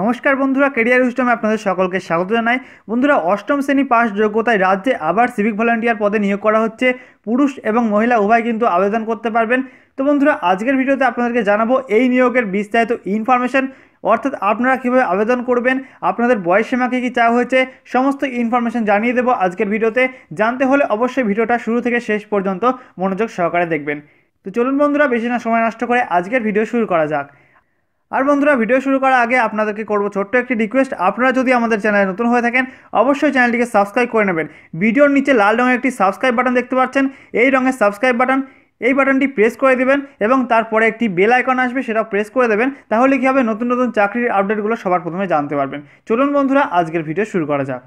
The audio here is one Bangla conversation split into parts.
নমস্কার বন্ধুরা কেরিয়ার উইস্টমে আপনাদের সকলকে স্বাগত জানাই। বন্ধুরা, অষ্টম শ্রেণি পাস যোগ্যতায় রাজ্যে আবার সিভিক ভলান্টিয়ার পদে নিয়োগ করা হচ্ছে। পুরুষ এবং মহিলা উভয় কিন্তু আবেদন করতে পারবেন। তো বন্ধুরা, আজকের ভিডিওতে আপনাদেরকে জানাব এই নিয়োগের বিস্তারিত ইনফরমেশন অর্থাৎ আপনারা কীভাবে আবেদন করবেন, আপনাদের বয়স সীমাকে কী চাওয়া হয়েছে, সমস্ত ইনফরমেশন জানিয়ে দেবো আজকের ভিডিওতে। জানতে হলে অবশ্যই ভিডিওটা শুরু থেকে শেষ পর্যন্ত মনোযোগ সহকারে দেখবেন। তো চলুন বন্ধুরা, বেশি না সময় নষ্ট করে আজকের ভিডিও শুরু করা যাক। আর বন্ধুরা ভিডিও শুরু করার আগে আপনাদেরকে করব ছোট্ট একটি রিকোয়েস্ট আপনারা যদি আমাদের চ্যানেলে নতুন হয়ে থাকেন, অবশ্যই চ্যানেলটিকে সাবস্ক্রাইব করে নেবেন। ভিডিওর নিচে লাল রঙের একটি সাবস্ক্রাইব বাটন দেখতে পাচ্ছেন। এই রঙের সাবস্ক্রাইব বাটন এই বাটনটি প্রেস করে দেবেন এবং তারপরে একটি বেল আইকন আসবে, সেটা প্রেস করে দেবেন। তাহলে কী হবে? নতুন নতুন চাকরির আপডেটগুলো সবার প্রথমে জানতে পারবেন। চলুন বন্ধুরা, আজকের ভিডিও শুরু করা যাক।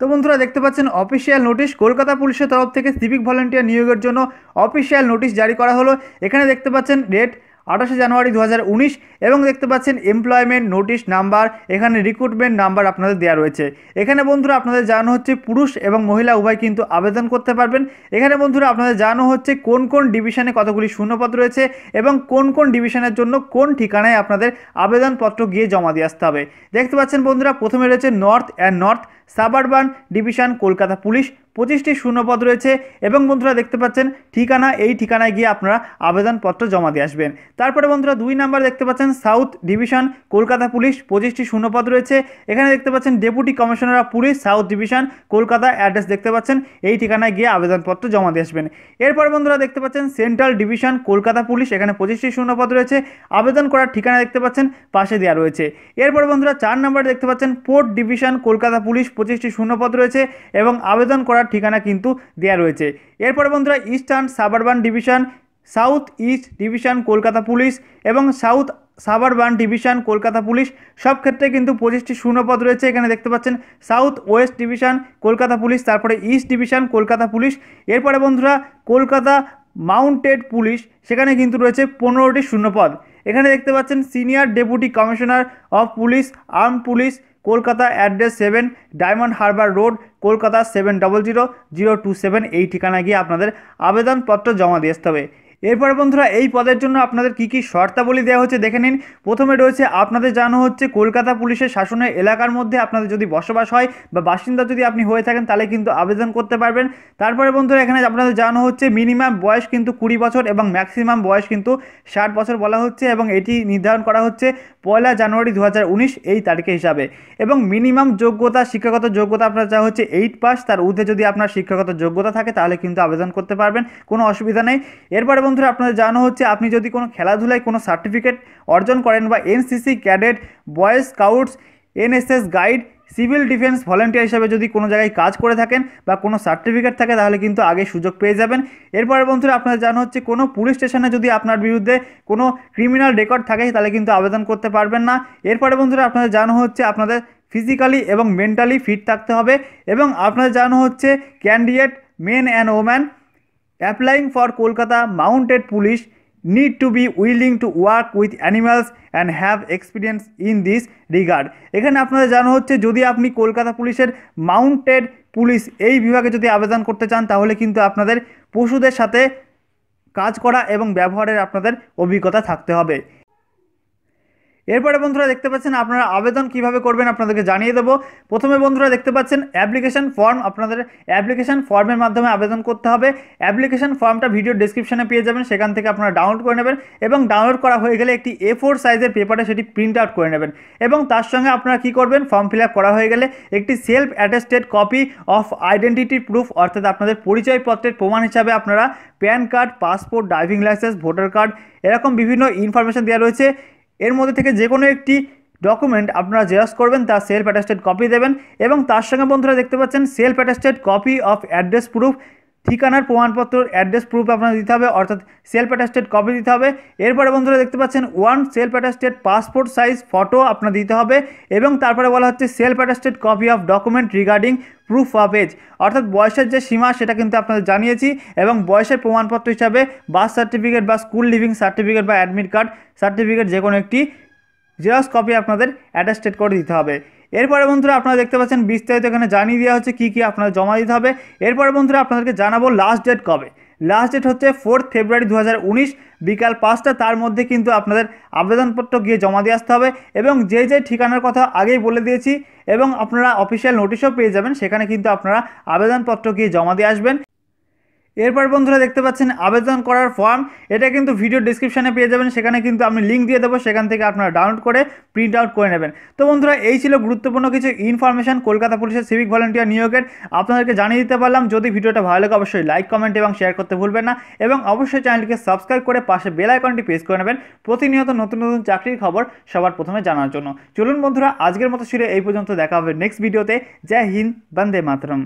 তো বন্ধুরা, দেখতে পাচ্ছেন অফিসিয়াল নোটিশ কলকাতা পুলিশের তরফ থেকে সিভিক ভলেন্টিয়ার নিয়োগের জন্য অফিসিয়াল নোটিশ জারি করা হলো। এখানে দেখতে পাচ্ছেন ডেট আঠাশে জানুয়ারি দু হাজার উনিশ এবং দেখতে পাচ্ছেন এমপ্লয়মেন্ট নোটিশ নাম্বার এখানে রিক্রুটমেন্ট নাম্বার আপনাদের দেওয়া রয়েছে। এখানে বন্ধুরা আপনাদের জানানো হচ্ছে পুরুষ এবং মহিলা উভয় কিন্তু আবেদন করতে পারবেন। এখানে বন্ধুরা আপনাদের জানানো হচ্ছে কোন কোন ডিভিশনে কতগুলি শূন্যপদ রয়েছে এবং কোন কোন ডিভিশনের জন্য কোন ঠিকানায় আপনাদের আবেদনপত্র গিয়ে জমা দিয়ে আসতে হবে। দেখতে পাচ্ছেন বন্ধুরা, প্রথমে রয়েছে north and north suburban division, Kolkata police পঁচিশটি শূন্যপদ রয়েছে এবং বন্ধুরা দেখতে পাচ্ছেন ঠিকানা, এই ঠিকানায় গিয়ে আপনারা আবেদনপত্র জমা দিয়ে আসবেন। তারপরে বন্ধুরা দুই নাম্বার দেখতে পাচ্ছেন সাউথ ডিভিশন, কলকাতা পুলিশ পঁচিশটি শূন্যপদ রয়েছে। এখানে দেখতে পাচ্ছেন deputy commissioner of police, south division, Kolkata address দেখতে পাচ্ছেন, এই ঠিকানায় গিয়ে আবেদনপত্র জমা দিয়ে আসবেন। এরপর বন্ধুরা দেখতে পাচ্ছেন সেন্ট্রাল ডিভিশন, কলকাতা পুলিশ, এখানে পঁচিশটি শূন্যপদ রয়েছে। আবেদন করার ঠিকানা দেখতে পাচ্ছেন, পাশে দেওয়া রয়েছে। এরপর বন্ধুরা চার নাম্বার দেখতে পাচ্ছেন পোর্ট ডিভিশন, কলকাতা পুলিশ পঁচিশটি শূন্যপদ রয়েছে এবং আবেদন করার ঠিকানা কিন্তু দেওয়া রয়েছে। এরপরে বন্ধুরা eastern suburban division south east division Kolkata police এবং south suburban division Kolkata police সব ক্ষেত্রে কিন্তু পঁচিশটি শূন্যপদ রয়েছে। এখানে দেখতে পাচ্ছেন south west division Kolkata police তারপরে ইস্ট ডিভিশন কলকাতা পুলিশ এরপরে বন্ধুরা কলকাতা মাউন্টেড পুলিশ সেখানে কিন্তু রয়েছে পনেরোটি শূন্যপদ। এখানে দেখতে পাচ্ছেন senior deputy commissioner of police arm police Kolkata address seven Diamond Harbour Road, Kolkata seven double zero zero two seven, এই ঠিকানায় গিয়ে আপনাদের আবেদনপত্র জমা দিয়ে আসতে হবে। এরপরে বন্ধুরা, এই পদের জন্য আপনাদের কী কী শর্তাবলী দেওয়া হচ্ছে দেখে নিন। প্রথমে রয়েছে, আপনাদের জানানো হচ্ছে, কলকাতা পুলিশের শাসনের এলাকার মধ্যে আপনাদের যদি বসবাস হয় বা বাসিন্দা যদি আপনি হয়ে থাকেন, তাহলে কিন্তু আবেদন করতে পারবেন। তারপরে বন্ধুরা, এখানে আপনাদের জানানো হচ্ছে, মিনিমাম বয়স কিন্তু কুড়ি বছর এবং ম্যাক্সিমাম বয়স কিন্তু ষাট বছর বলা হচ্ছে এবং এটি নির্ধারণ করা হচ্ছে পয়লা জানুয়ারি দু হাজার উনিশ এই তারিখে হিসাবে। এবং মিনিমাম যোগ্যতা, শিক্ষাগত যোগ্যতা আপনার যা হচ্ছে এইট পাস তার ঊর্ধ্বে যদি আপনার শিক্ষাগত যোগ্যতা থাকে, তাহলে কিন্তু আবেদন করতে পারবেন, কোনো অসুবিধা নেই। এরপরে বন্ধুরা আপনাদের জানানো হচ্ছে, আপনি যদি কোনো খেলাধুলায় কোনো সার্টিফিকেট অর্জন করেন বা NCC cadet boys scouts NSS guide civil defence volunteer হিসাবে যদি কোনো জায়গায় কাজ করে থাকেন বা কোনো সার্টিফিকেট থাকে, তাহলে কিন্তু আগে সুযোগ পেয়ে যাবেন। এরপরে বন্ধুরা, আপনাদের জানা হচ্ছে, কোনো পুলিশ স্টেশনে যদি আপনার বিরুদ্ধে কোনো ক্রিমিনাল রেকর্ড থাকে, তাহলে কিন্তু আবেদন করতে পারবেন না। এরপরে বন্ধুরা, আপনাদের জানা হচ্ছে, আপনাদের ফিজিক্যালি এবং মেন্টালি ফিট থাকতে হবে এবং আপনাদের জানানো হচ্ছে, candidate, men and woman, applying for Kolkata mounted police. Need to be willing to work with animals and have experience in this regard এখানে আপনাদের জানা হচ্ছে, যদি আপনি কলকাতা পুলিশের মাউন্টেড পুলিশ এই বিভাগে যদি আবেদন করতে চান, তাহলে কিন্তু আপনাদের পশুদের সাথে কাজ করা এবং ব্যবহারের আপনাদের অভিজ্ঞতা থাকতে হবে। এরপরে বন্ধুরা দেখতে পাচ্ছেন আপনারা আবেদন কীভাবে করবেন আপনাদেরকে জানিয়ে দেবো। প্রথমে বন্ধুরা দেখতে পাচ্ছেন অ্যাপ্লিকেশন ফর্ম আপনাদের অ্যাপ্লিকেশন ফর্মের মাধ্যমে আবেদন করতে হবে। অ্যাপ্লিকেশন ফর্মটা ভিডিও ডিসক্রিপশনে পেয়ে যাবেন, সেখান থেকে আপনারা ডাউনলোড করে নেবেন এবং ডাউনলোড করা হয়ে গেলে একটি এ ফোর সাইজের পেপারে সেটি প্রিন্ট আউট করে নেবেন এবং তার সঙ্গে আপনারা কি করবেন? ফর্ম ফিল করা হয়ে গেলে একটি self attested copy of identity proof অর্থাৎ আপনাদের পরিচয়পত্রের প্রমাণ হিসাবে আপনারা PAN card, passport driving licence voter card এরকম বিভিন্ন ইনফরমেশান দেওয়া রয়েছে। এর মধ্যে থেকে যে কোনো একটি ডকুমেন্ট আপনারা জেরক্স করবেন, তার সেলফ অ্যাটাস্টেড কপি দেবেন এবং তার সঙ্গে বন্ধুরা দেখতে পাচ্ছেন self attested copy of address proof ঠিকানার প্রমাণপত্র অ্যাড্রেস প্রুফ আপনার দিতে হবে, অর্থাৎ সেলফ অ্যাটাস্টেড কপি দিতে হবে। এরপরে বন্ধুরা দেখতে পাচ্ছেন one self attested passport size photo আপনার দিতে হবে এবং তারপরে বলা হচ্ছে self attested copy of document regarding proof of age অর্থাৎ বয়সের যে সীমা, সেটা কিন্তু আপনাদের জানিয়েছি এবং বয়সের প্রমাণপত্র হিসাবে বার্থ সার্টিফিকেট বা স্কুল লিভিং সার্টিফিকেট বা অ্যাডমিট কার্ড সার্টিফিকেট যে কোনো একটি জেরক্স কপি আপনাদের অ্যাটাস্টেড করে দিতে হবে। এরপরে বন্ধুরা আপনারা দেখতে পাচ্ছেন, বিস্তারিত এখানে জানিয়ে দেওয়া হচ্ছে কী কী আপনাদের জমা দিতে হবে। এরপরে বন্ধুরা আপনাদেরকে জানাব লাস্ট ডেট কবে। লাস্ট ডেট হচ্ছে ফোর্থ ফেব্রুয়ারি দু হাজার উনিশ, বিকাল পাঁচটা, তার মধ্যে কিন্তু আপনাদের আবেদনপত্র গিয়ে জমা দিয়ে আসতে হবে এবং যে যে ঠিকানার কথা আগেই বলে দিয়েছি এবং আপনারা অফিসিয়াল নোটিশও পেয়ে যাবেন, সেখানে কিন্তু আপনারা আবেদনপত্র গিয়ে জমা দিয়ে আসবেন। এরপর বন্ধুরা দেখতে পাচ্ছেন আবেদন করার ফর্ম এটা কিন্তু ভিডিও ডিসক্রিপশানে পেয়ে যাবেন। সেখানে কিন্তু আমি লিঙ্ক দিয়ে দেবো। সেখান থেকে আপনারা ডাউনলোড করে প্রিন্ট আউট করে নেবেন। তো বন্ধুরা, এই ছিল গুরুত্বপূর্ণ কিছু ইনফরমেশন কলকাতা পুলিশের সিভিক ভলেন্টিয়ার নিয়োগের। আপনাদেরকে জানিয়ে দিতে পারলাম, যদি ভিডিওটা ভালো লাগে অবশ্যই লাইক কমেন্ট এবং শেয়ার করতে ভুলবেন না। এবং অবশ্যই চ্যানেলটিকে সাবস্ক্রাইব করে পাশে বেল আইকনটি প্রেস করে নেবেন। প্রতিনিয়ত নতুন নতুন চাকরির খবর সবার প্রথমে জানার জন্য। চলুন বন্ধুরা, আজকের মতো ছিল এই পর্যন্ত। দেখা হবে নেক্সট ভিডিওতে জয় হিন্দ, বন্দে মাতরম।